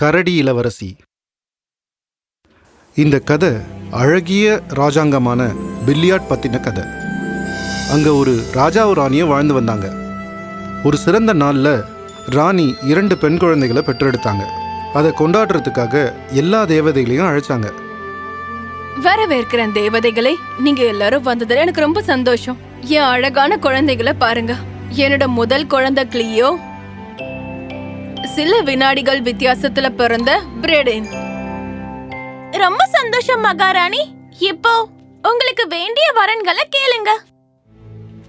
கரடி இளவரசி. இந்த கதை அழகிய ராஜாங்கமான பில்லியாட் பற்றின கதை. அங்கே ஒரு ராஜாவும் ராணியும் வாழ்ந்து வந்தாங்க. ஒரு சிறந்த நாளில் ராணி இரண்டு பெண் குழந்தைகளை பெற்றெடுத்தாங்க. அதை கொண்டாடுறதுக்காக எல்லா தேவதைகளையும் அழைச்சாங்க. வரவேற்கிற தேவதைகளை நீங்க எல்லாரும் வந்ததுல எனக்கு ரொம்ப சந்தோஷம். என் அழகான குழந்தைகளை பாருங்க. என்னோட முதல் குழந்தை கிளியோ சில வினாடிகள் வித்தியாசத்துல பிறந்த பிரேடேன். ரொம்ப சந்தோஷம் மகாராணி. இப்போ உங்களுக்கு வேண்டிய வரன்களை கேளுங்க.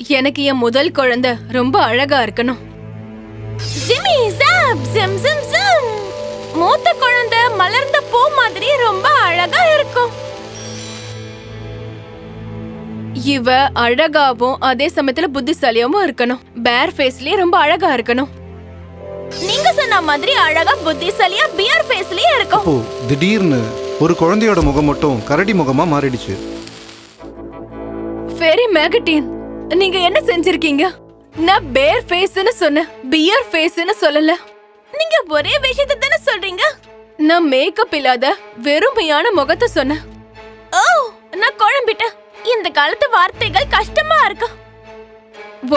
எனக்கு என் முதல் குழந்தை ரொம்ப அழகா இருக்கணும். ஜிமி ஜாப் ஜிம் ஜிம் ஜிம். மூத்த குழந்தை மலர்ந்த பூ மாதிரி ரொம்ப அழகா இருக்கும். இவ அழகாவும் அதே சமயத்துல புத்திசாலியாவும் இருக்கணும். பேர் ஃபேஸ்லயே ரொம்ப அழகா இருக்கணும். நீங்க சொன்ன மாதிரி அழகா புத்திசாலியா பியர் ஃபேஸ்லயே இருக்கும். அப்போ திடீர்னு ஒரு குழந்தையோட முகம் மட்டும் கரடி முகமா மாறிடுச்சு. ஃபெரி மேகட்டின் நீங்க என்ன செஞ்சிருக்கீங்க? நான் பேர் ஃபேஸ்னு சொன்னேன். பியர் ஃபேஸ்னு சொல்லல. நீங்க ஒரே விஷயத்தை தானே சொல்றீங்க? நான் மேக்கப் இல்லாத வெறுமையான முகத்தை சொன்னேன். ஓ நான் குழம்பிட்டேன். இந்த காலத்து வார்த்தைகள் கஷ்டமா இருக்கு.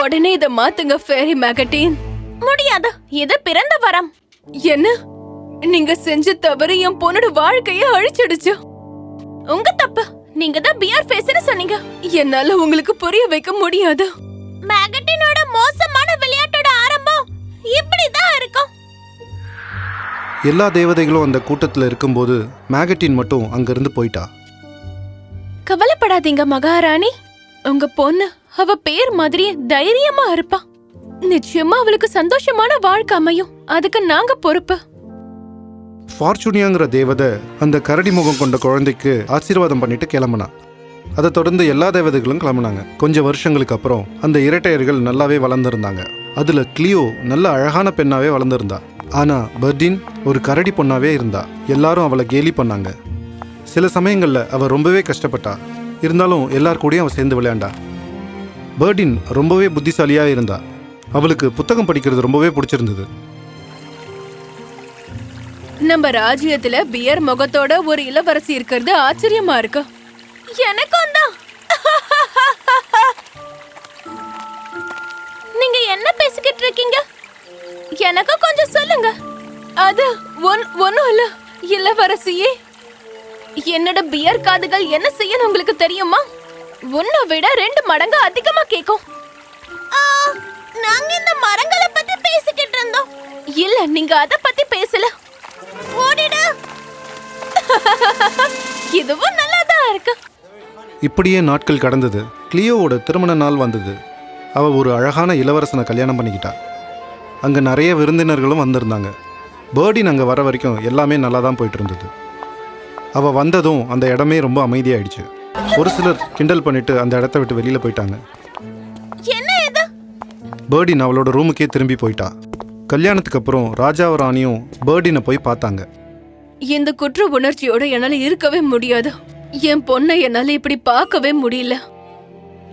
உடனே இத மாத்துங்க ஃபேரி மேகட்டின் முடியாது. இது பிறந்த வரம். என்ன? நீங்க செஞ்ச தவறு என் பொண்ணோட வாழ்க்கைய அழிச்சிடுச்சு. உங்க தப்பு. நீங்க தான் பியர் ஃபேஸ்னு சொன்னீங்க. என்னால உங்களுக்கு புரிய வைக்க முடியாது. மேகட்டினோட மோசமான விளையாட்டோட ஆரம்பம் இப்படிதான் இருக்கும். எல்லா தேவதைகளும் அந்த கூட்டத்தில் இருக்கும்போது மேகட்டின் மட்டும் அங்கிருந்து போயிட்டா. கவலைப்படாதீங்க மகாராணி. உங்க பொண்ணு அவ பேர் மாதிரியே தைரியமா இருப்பா. நிச்சயமா அவளுக்கு சந்தோஷமான வாழ்க்கை அமையும். அதுக்கு நாங்க பொறுப்பு. ஃபார்ச்சுனியாங்கிற தேவதை அந்த கரடி முகம் கொண்ட குழந்தைக்கு ஆசீர்வாதம் பண்ணிட்டு கிளம்புனா. அதை தொடர்ந்து எல்லா தேவதைகளும் கிளம்புனாங்க. கொஞ்சம் வருஷங்களுக்கு அப்புறம் அந்த இரட்டையர்கள் நல்லாவே வளர்ந்துருந்தாங்க. அதுல கிளியோ நல்ல அழகான பெண்ணாவே வளர்ந்துருந்தா. ஆனா பர்டின் ஒரு கரடி பொண்ணாவே இருந்தா. எல்லாரும் அவளை கேலி பண்ணாங்க. சில சமயங்கள்ல அவ ரொம்பவே கஷ்டப்பட்டா. இருந்தாலும் எல்லார் கூடயும் அவ சேர்ந்து விளையாண்டா. பர்டின் ரொம்பவே புத்திசாலியா இருந்தா. அவளுக்கு புத்தகம் படிக்கிறது ரொம்பவே பிடிச்சிருந்தது. நம்ம ராஜ்யத்துல பியர் முகத்தோட ஒரு இளவரசி இருக்கிறது ஆச்சரியமா இருக்கு? எனக்கும் தான். நீங்க என்ன பேசிக்கிட்டு இருக்கீங்க? எனக்கு கொஞ்சம் சொல்லுங்க. அது ஒன் ஒன்னும் இல்ல இளவரசியே. என்னோட பியர் காதுகள் என்ன செய்யணும் உங்களுக்கு தெரியுமா? உன்னை விட ரெண்டு மடங்கு அதிகமா கேக்கும். நாங்க இந்த மரங்களை பத்தி பேசிக்கிட்டு இருந்தோம். இல்ல நீங்க அத பத்தி பேசல. ஓடிடு. இதுவும் நல்லாதான் இருக்கு. இப்படியே நாட்கள் கடந்தது. கிளியோவோட திருமண நாள் வந்தது. அவ ஒரு அழகான இளவரசனை கல்யாணம் பண்ணிக்கிட்டா. அங்கே நிறைய விருந்தினர்களும் வந்திருந்தாங்க. பேர்டின் அங்கே வர வரைக்கும் எல்லாமே நல்லா தான் போயிட்டு இருந்தது அவள் வந்ததும் அந்த இடமே ரொம்ப அமைதியாயிடுச்சு. ஒரு சிலர் கிண்டல் பண்ணிட்டு அந்த இடத்த விட்டு வெளியில் போயிட்டாங்க. பேர்டின் அவளோட ரூமுக்கே திரும்பி போயிட்டா. கல்யாணத்துக்கு அப்புறம் ராஜாவும் ராணியும் பேர்டினை போய் பார்த்தாங்க. இந்த குற்ற உணர்ச்சியோட என்னால இருக்கவே முடியாது. என் பொண்ணை என்னால இப்படி பார்க்கவே முடியல.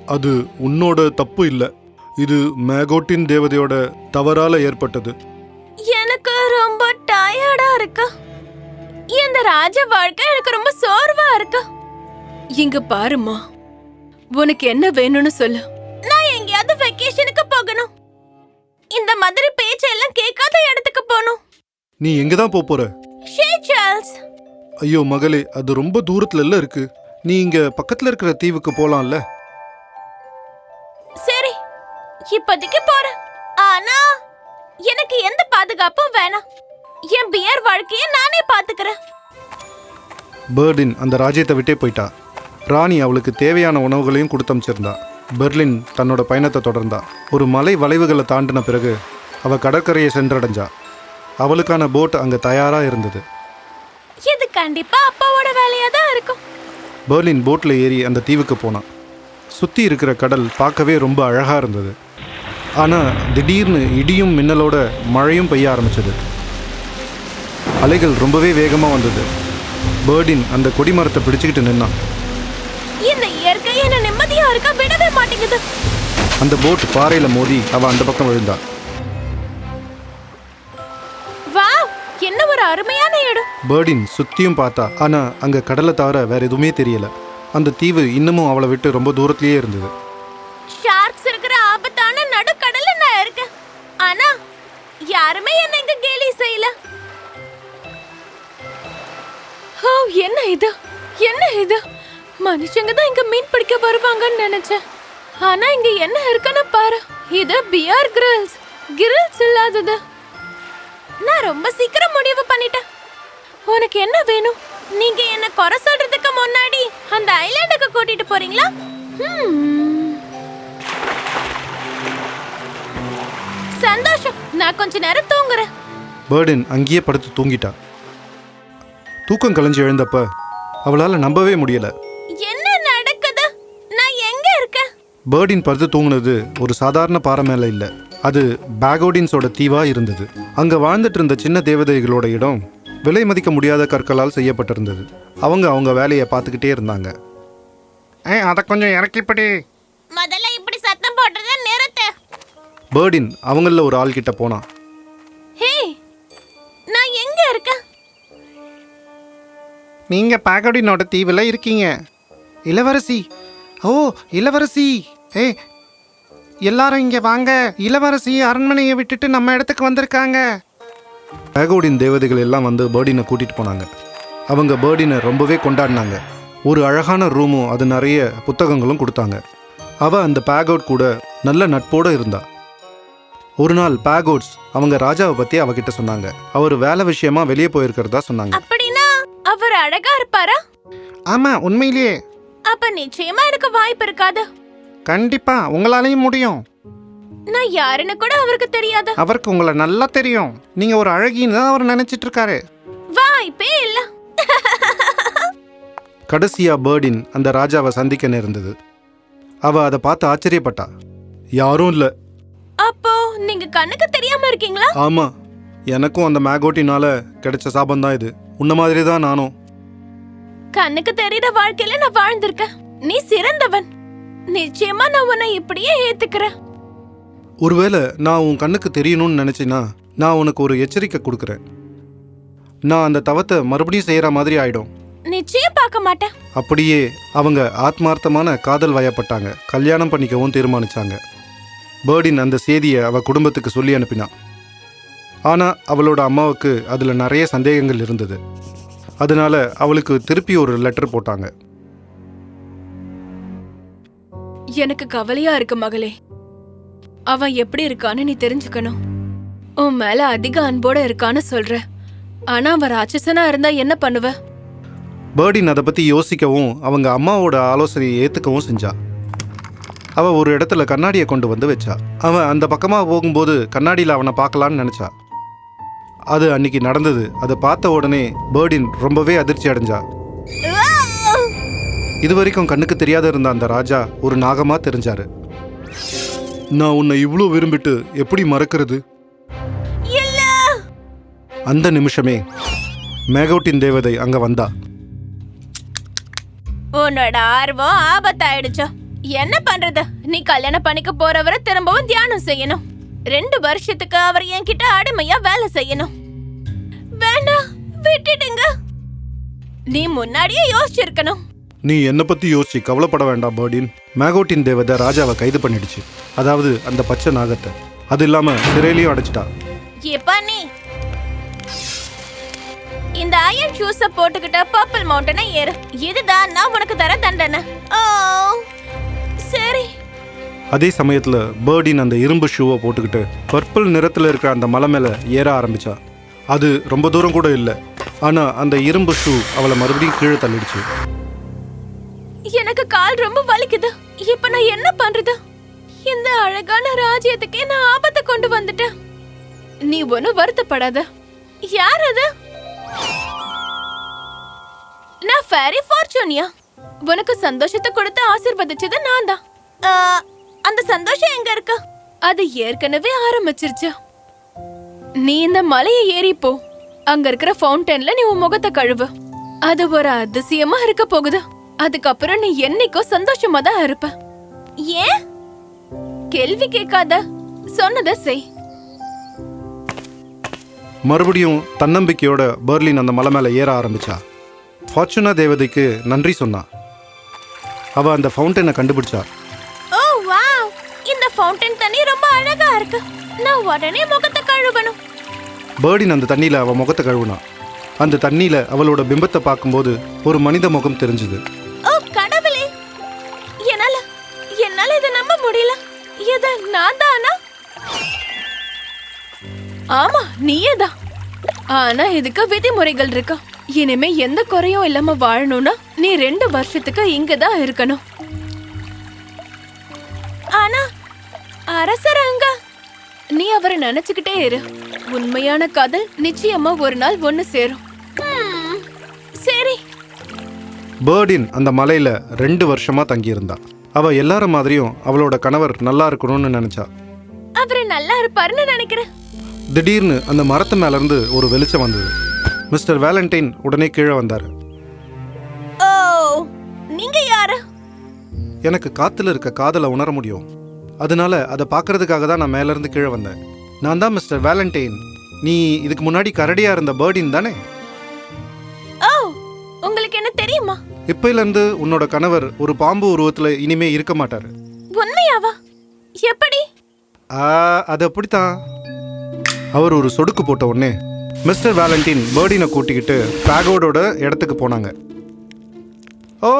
அது உன்னோட தப்பு இல்லை. இது மேகோட்டின் தேவதையோட தவறால ஏற்பட்டது. எனக்கு ரொம்ப டயர்டா இருக்கு. இந்த ராஜ வாழ்க்கை எனக்கு ரொம்ப சோர்வா இருக்கு. இங்க பாருமா உனக்கு என்ன வேணும்னு சொல்லு. எங்கேயாவது வெக்கேஷனுக்கு போகணும். இந்த மாதிரி பேச்செல்லாம் கேட்காத இடத்துக்கு போகணும். நீ எங்கே தான் போப் போற? ஷே சார்ல்ஸ். ஐயோ மகளே அது ரொம்ப தூரத்துல இல்ல இருக்கு. நீ இங்க பக்கத்துல இருக்கிற தீவுக்கு போலாம்ல? சரி இப்போதைக்கு போறேன் ஆனா எனக்கு எந்த பாதுகாப்பும் வேணாம். என் பியர் வாழ்க்கைய நானே பாத்துக்கிறேன் பேர்டின் அந்த ராஜ்யத்தை விட்டே போயிட்டா. ராணி அவளுக்கு தேவையான உணவுகளையும் கொடுத்தமிச்சிருந்தா. பெர்லின் தன்னோட பயணத்தை தொடர்ந்தா. ஒரு மலை வளைவுகளை தாண்டின பிறகு அவ கடற்கரையை சென்றடைஞ்சா. அவளுக்கான போட் அங்க தயாரா இருந்தது. இது கண்டிப்பா அப்பாவோட வேலையா தான் இருக்கும். பெர்லின் போட்ல ஏறி அந்த தீவுக்கு போனான் சுத்தி இருக்கிற கடல் பார்க்கவே ரொம்ப அழகா இருந்தது. ஆனா திடீர்னு இடியும் மின்னலோட மழையும் பெய்ய ஆரம்பிச்சது. அலைகள் ரொம்பவே வேகமா வந்தது. பேர்டின் அந்த கொடிமரத்தை பிடிச்சுக்கிட்டு நின்னான். என்ன நிம்மதியா இருக்க? விடவே மாட்டேங்குது. அந்த போட் பாறையில மோதி அவ அந்த பக்கம் விழுந்தா. வாவ் என்ன ஒரு அருமையான இடம் பேர்டின் சுத்தியும் பார்த்தா ஆனா அங்க கடலை தவிர வேற எதுவுமே தெரியல. அந்த தீவு இன்னமும் அவளை விட்டு ரொம்ப தூரத்திலேயே இருந்தது. ஷார்க்ஸ் இருக்கிற ஆபத்தான நடுக்கடல்ல நான் இருக்கேன். ஆனா யாருமே என்ன இங்க கேலி செய்யல. ஓ என்ன இது? என்ன இது? மனுஷங்க தான் இங்க மீன் பிடிக்க வருவாங்கன்னு நினைச்சேன். ஆனா இங்க என்ன இருக்குன்னு பாரு. இது பியர் கிரில்ஸ் கிரில்ஸ் இல்லாதது. நான் ரொம்ப சீக்கிரம் முடிவு பண்ணிட்டேன். உனக்கு என்ன வேணும்? நீங்க என்ன குறை சொல்றதுக்கு முன்னாடி அந்த ஐலாண்டுக்கு கூட்டிட்டு போறீங்களா? சந்தோஷம். நான் கொஞ்ச நேரம் தூங்குறேன். பேர்டின் அங்கேயே படுத்து தூங்கிட்டா. தூக்கம் கலைஞ்சு எழுந்தப்ப அவளால் நம்பவே முடியல என்ன நடக்குது நான் எங்க இருக்கேன் பேர்டின் படுத்து தூங்குனது ஒரு சாதாரண பாறை மேல இல்ல. அது பேகோடின்ஸோட தீவா இருந்தது. அங்க வாழ்ந்துட்டு இருந்த சின்ன தேவதைகளோட இடம் விலை மதிக்க முடியாத கற்களால் செய்யப்பட்டிருந்தது. அவங்க அவங்க வேலையை பார்த்துக்கிட்டே இருந்தாங்க. ஏ அதை கொஞ்சம் இறக்கிப்படி முதல்ல இப்படி சத்தம் போடுறத நிறுத்து. பேர்டின் அவங்கள ஒரு ஆள் கிட்ட போனான் ஹே நான் எங்க இருக்கேன்? நீங்க பேகோடினோட தீவில் இருக்கீங்க. இளவரசி. ஓ இளவரசி. ஏ எல்லாரும் இங்க வாங்க. இளவரசி அரண்மனையை விட்டுட்டு நம்ம இடத்துக்கு வந்திருக்காங்க. பேகோடின் தேவதைகள் எல்லாம் வந்து பேர்டினை கூட்டிட்டு போனாங்க. அவங்க பேர்டினை ரொம்பவே கொண்டாடினாங்க. ஒரு அழகான ரூமும் அது நிறைய புத்தகங்களும் கொடுத்தாங்க. அவ அந்த பேகோட் கூட நல்ல நட்போட இருந்தா. ஒரு நாள் பேகோட்ஸ் அவங்க ராஜாவை பத்தி அவகிட்ட சொன்னாங்க. அவர் வேலை விஷயமா வெளியே போயிருக்கிறதா சொன்னாங்க. அப்படின்னா அவர் அழகா இருப்பாரா? ஆமா உண்மையிலேயே. அப்ப நிச்சயமா எனக்கு வாய்ப்பு இருக்காது. கண்டிப்பா உங்களாலையும் முடியும். நான் யாருன்னு கூட அவருக்கு தெரியாது. அவருக்கு உங்களை நல்லா தெரியும். நீங்க ஒரு அழகின்னு தான் அவர் நினைச்சிட்டு இருக்காரு வாய்ப்பே இல்ல. கடைசியா பேர்டின் அந்த ராஜாவை சந்திக்க நேர்ந்தது. அவ அதை பார்த்து ஆச்சரியப்பட்டா. யாரும் இல்ல. அப்போ நீங்க கண்ணுக்கு தெரியாம இருக்கீங்களா? ஆமா. எனக்கும் அந்த மேகோட்டினால கிடைச்ச சாபம் தான் இது. உன்ன மாதிரி தான் நானும். கண்ணுக்கு தெரியற வாழ்க்கையில நான் வாழ்ந்திருக்கேன். நீ சிறந்தவன். நிச்சயமா நான் உன்னை இப்படியே ஏத்துக்கிறேன். ஒருவேளை நான் உன் கண்ணுக்கு தெரியணும்னு நினைச்சினா நான் உனக்கு ஒரு எச்சரிக்கை கொடுக்குறேன். நான் அந்த தவத்தை மறுபடியும் செய்யற மாதிரி ஆயிடும். நிச்சயம் பார்க்க மாட்டேன். அப்படியே அவங்க ஆத்மார்த்தமான காதல் வயப்பட்டாங்க. கல்யாணம் பண்ணிக்கவும் தீர்மானிச்சாங்க. பேர்டின் அந்த செய்தியை அவ குடும்பத்துக்கு சொல்லி அனுப்பினான் ஆனால் அவளோட அம்மாவுக்கு அதில் நிறைய சந்தேகங்கள் இருந்தது. அதனால அவளுக்கு திருப்பி ஒரு லெட்டர் போட்டாங்க. எனக்கு கவலையா இருக்கு மகளே. அவன் எப்படி இருக்கான்னு நீ தெரிஞ்சுக்கணும். உன் மேல அதிக அன்போட இருக்கான்னு சொல்ற. ஆனா அவன் ராட்சசனா இருந்தா என்ன பண்ணுவ? பேர்டின் அதை பற்றி யோசிக்கவும் அவங்க அம்மாவோட ஆலோசனையை ஏற்றுக்கவும் செஞ்சா. அவ ஒரு இடத்துல கண்ணாடியை கொண்டு வந்து வச்சா. அவன் அந்த பக்கமாக போகும்போது கண்ணாடியில் அவனை பார்க்கலான்னு நினச்சா. அது அன்னைக்கு நடந்தது. அதை பார்த்த உடனே பேர்டின் ரொம்பவே அதிர்ச்சி அடைஞ்சா. இது வரைக்கும் கண்ணுக்கு தெரியாத இருந்த அந்த ராஜா ஒரு நாகமா தெரிஞ்சாரு. நான் உன்னை இவ்வளோ விரும்பிட்டு எப்படி மறக்கிறது? அந்த நிமிஷமே மேகோட்டின் தேவதை அங்க வந்தா. உன்னோட ஆர்வம் ஆபத்தாயிடுச்சு. என்ன பண்றது? நீ கல்யாணம் பண்ணிக்க போறவரை திரும்பவும் தியானம் செய்யணும். ரெண்டு வருஷத்துக்கு அவர் என்கிட்ட அடிமையா வேலை செய்யணும். வேண்டாம் விட்டுடுங்க. நீ முன்னாடியே யோசிச்சிருக்கணும். நீ என்னை பத்தி யோசிச்சு கவலைப்பட வேண்டாம் பேர்டின். மேகோட்டின் தேவதை ராஜாவை கைது பண்ணிடுச்சு. அதாவது அந்த பச்சை நாகத்தை. அது இல்லாம சிறையிலையும் அடைச்சிட்டா. இப்ப நீ? இந்த அயன் ஷூஸ போட்டுக்கிட்ட பர்பிள் மவுண்டனை ஏறு. இதுதான் நான் உனக்கு தர தண்டனை. ஓ சரி. அதே சமயத்துல பேர்டின் அந்த இரும்பு ஷூவை போட்டுக்கிட்டு பர்பிள் நிறத்துல இருக்கிற அந்த மலை மேல ஏற ஆரம்பிச்சா. அது ரொம்ப தூரம் கூட இல்லை. ஆனா அந்த இரும்பு ஷூ அவளை மறுபடியும் கீழே தள்ளிடுச்சு. எனக்கு கால் ரொம்ப வலிக்குது. இப்ப நான் என்ன பண்றது? இந்த அழகான ராஜ்யத்துக்கே நான் ஆபத்தை கொண்டு வந்துட்டேன். நீ ஒன்னும் வருத்தப்படாத. யார் அது? நான் ஃபேரி ஃபார்ச்சூனியா உனக்கு சந்தோஷத்தை கொடுத்து ஆசிர்வதிச்சது நான் தான். அந்த சந்தோஷம் எங்க இருக்கு? அது ஏற்கனவே ஆரம்பிச்சிருச்சு. நீ இந்த மலையை ஏறி போ. அங்க இருக்கிற ஃபவுண்டன்ல நீ உன் முகத்தை கழுவு. அது ஒரு அதிசயமா இருக்க போகுது. அதுக்கப்புறம் நீ என்னைக்கும் சந்தோஷமா தான் இருப்ப. ஏன்? கேள்வி கேட்காத. சொன்னதை செய். மறுபடியும் தன்னம்பிக்கையோட பெர்லின் அந்த மலை மேலே ஏற ஆரம்பிச்சா. ஃபார்ச்சுனா தேவதைக்கு நன்றி சொன்னா. அவ அந்த ஃபவுண்டனை கண்டுபிடிச்சா. ஓ வாவ்! இந்த ஃபவுண்டன் தண்ணி ரொம்ப அழகா இருக்கு. நான் உடனே முகத்தை கழுவணும். பேர்டின் அந்த தண்ணியில் அவள் முகத்தை கழுவுனா. அந்த தண்ணியில் அவளோட பிம்பத்தை பார்க்கும்போது ஒரு மனித முகம் தெரிஞ்சுது. முடியல. இது நான் தானா? ஆமா நீயே தான். ஆனா இதுக்கு விதிமுறைகள் இருக்கா? இனிமே எந்த குறையும் இல்லாம வாழணும்னா நீ ரெண்டு வருஷத்துக்கு இங்க தான் இருக்கணும். ஆனா அரசர் அங்க. நீ அவரை நினைச்சுக்கிட்டே இரு. உண்மையான காதல் நிச்சயமா ஒரு நாள் ஒண்ணு சேரும். ஹம், சரி. பேர்டின் அந்த மலையில் ரெண்டு வருஷமாக தங்கியிருந்தா. அவள் எல்லார மாதிரியும் அவளோட கணவர் நல்லா இருக்கணும்னு நினச்சா. அவரு நல்லா இருப்பாருன்னு நினைக்கிறேன். திடீர்னு அந்த மரத்து மேலேருந்து ஒரு வெளிச்சம் வந்தது. மிஸ்டர் வேலண்டைன் உடனே கீழே வந்தார். ஓ நீங்க யாரு? எனக்கு காத்துல இருக்க காதலை உணர முடியும். அதனால அதை பார்க்கறதுக்காக தான் நான் மேலேருந்து கீழே வந்தேன். நான் தான் மிஸ்டர் வேலண்டைன். நீ இதுக்கு முன்னாடி கரடியாக இருந்த பேர்டின் தானே? இப்பையிலேருந்து உன்னோட கணவர் ஒரு பாம்பு உருவத்தில் இனிமே இருக்க மாட்டார். உண்மையாவா? எப்படி? அது அப்படித்தான். அவர் ஒரு சொடுக்கு போட்ட உடனே மிஸ்டர் வேலண்டின் பேர்டினை கூட்டிக்கிட்டு பேகோடோட இடத்துக்கு போனாங்க. ஓ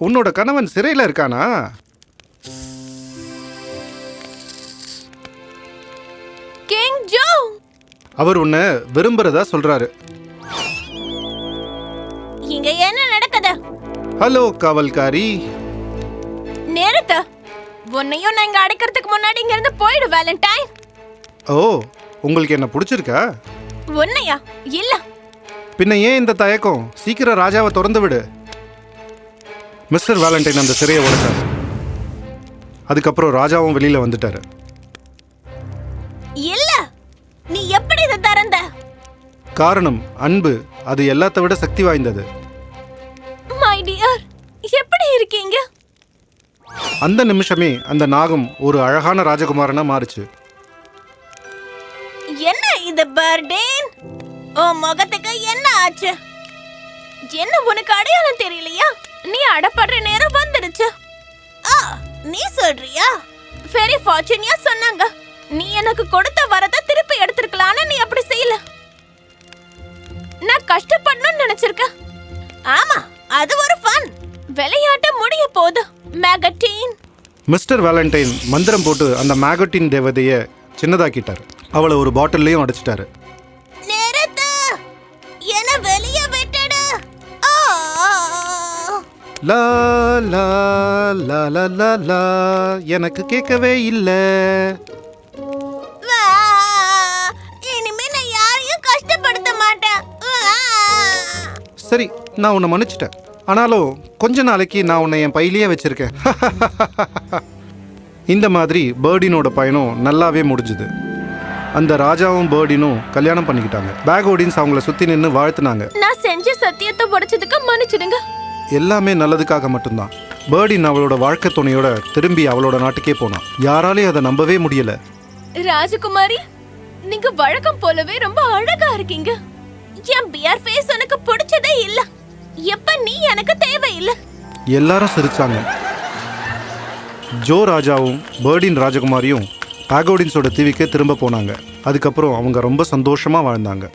உன்னோட கணவன் சிறையில் இருக்கானா? அவர் உன்னை விரும்புறதா சொல்றாரு. ஹலோ காவல்காரி. நேரத்த உன்னையும் நான் இங்க அடைக்கிறதுக்கு முன்னாடி இங்க இருந்து போயிடு வேலண்டைன் ஓ உங்களுக்கு என்ன பிடிச்சிருக்கா? உன்னையா? இல்ல. பின்ன ஏன் இந்த தயக்கம்? சீக்கிரம் ராஜாவை திறந்து விடு. மிஸ்டர் வேலண்டைன் அந்த சிறையை உடைச்சார். அதுக்கப்புறம் ராஜாவும் வெளியில வந்துட்டாரு. இல்ல. நீ எப்படி இதை திறந்த? காரணம் அன்பு. அது எல்லாத்த விட சக்தி வாய்ந்தது. இருக்கீங்க? அந்த நிமிஷமே அந்த நாகம் ஒரு அழகான ராஜகுமாரனா மாறுச்சு. என்ன இது பர்டேன்? ஓ முகத்துக்கு என்ன ஆச்சு? என்ன உனக்கு அடையாளம் தெரியலையா? நீ அடப்படுற நேரம் வந்துடுச்சு ஆ நீ சொல்றியா? வெரி ஃபார்ச்சுனியா சொன்னாங்க. நீ எனக்கு கொடுத்த வரத திருப்பி எடுத்திருக்கலாம்னு நீ அப்படி செய்யல. நான் கஷ்டப்படணும்னு நினைச்சிருக்க ஆமா அது ஒரு ஃபன் விளையாட்ட முடிய போகுது மேகட்டீன் மிஸ்டர் வேலண்டைன் மந்திரம் போட்டு அந்த மேகட்டின் தேவதைய சின்னதாக்கிட்டார். அவளை ஒரு பாட்டில்லையும் அடைச்சிட்டாரு! லா லா லா லா லா லா எனக்கு கேட்கவே இல்லை! இனிமே நான் யாரையும் கஷ்டப்படுத்த மாட்டேன்! சரி நான் உன்னை மன்னிச்சிட்டேன். ஆனாலும் கொஞ்ச நாளைக்கு நான் உன்னை என் பையிலேயே வச்சிருக்கேன். இந்த மாதிரி பேர்டினோட பயணம் நல்லாவே முடிஞ்சுது. அந்த ராஜாவும் பேர்டினும் கல்யாணம் பண்ணிக்கிட்டாங்க. பேகோடின்ஸ் அவங்கள சுற்றி நின்று வாழ்த்துனாங்க. நான் செஞ்ச சத்தியத்தை உடைச்சதுக்கு மன்னிச்சிடுங்க. எல்லாமே நல்லதுக்காக மட்டும்தான். பேர்டின் அவளோட வாழ்க்கை துணையோட திரும்பி அவளோட நாட்டுக்கே போனான். யாராலையும் அதை நம்பவே முடியல. ராஜகுமாரி நீங்க வழக்கம் போலவே ரொம்ப அழகா இருக்கீங்க. என் பியர் ஃபேஸ் எனக்கு பிடிச்சதே இல்ல. எப்ப நீ எனக்கு தேவையில்லை? எல்லாரும் சிரிச்சாங்க. ஜோ ராஜாவும் பேர்டின் ராஜகுமாரியும் பாகோடின்ஸோட தீவிக்கே திரும்ப போனாங்க. அதுக்கப்புறம் அவங்க ரொம்ப சந்தோஷமா வாழ்ந்தாங்க.